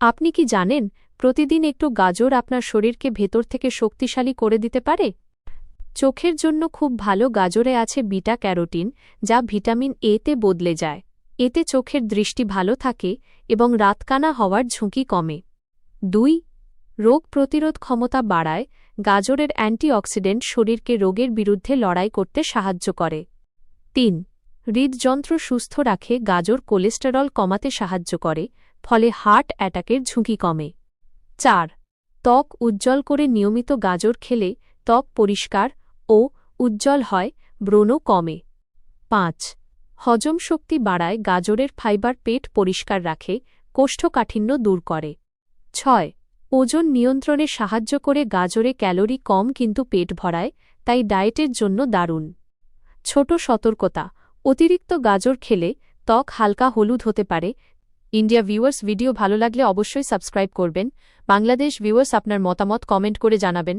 আপনি কি জানেন, প্রতিদিন একটু গাজর আপনার শরীরকে ভেতর থেকে শক্তিশালী করে দিতে পারে? চোখের জন্য খুব ভালো গাজরে আছে বিটা ক্যারোটিন, যা ভিটামিন এতে বদলে যায়। এতে চোখের দৃষ্টি ভালো থাকে এবং রাতকানা হওয়ার ঝুঁকি কমে। দুই, রোগ প্রতিরোধ ক্ষমতা বাড়ায়, গাজরের অ্যান্টিঅক্সিডেন্ট শরীরকে রোগের বিরুদ্ধে লড়াই করতে সাহায্য করে। তিন হৃদযন্ত্র সুস্থ রাখে, গাজর কোলেস্টেরল কমাতে সাহায্য করে, ফলে হার্ট অ্যাটাকের ঝুঁকি কমে। চার, ত্বক উজ্জ্বল করে নিয়মিত গাজর খেলে ত্বক পরিষ্কার ও উজ্জ্বল হয় ব্রণ কমে। পাঁচ, হজম শক্তি বাড়ায়, গাজরের ফাইবার পেট পরিষ্কার রাখে, কোষ্ঠকাঠিন্য দূর করে। ছয়, ওজন নিয়ন্ত্রণে সাহায্য করে, গাজরে ক্যালোরি কম কিন্তু পেট ভরায়, তাই ডায়েটের জন্য দারুণ। ছোট সতর্কতা অতিরিক্ত গাজর খেলে ত্বক হালকা হলুদ হতে পারে। ইন্ডিয়া ভিউয়ার্স, ভিডিও ভালো লাগলে অবশ্যই সাবস্ক্রাইব করবেন। বাংলাদেশ ভিউয়ার্স, আপনার মতামত কমেন্ট করে জানাবেন।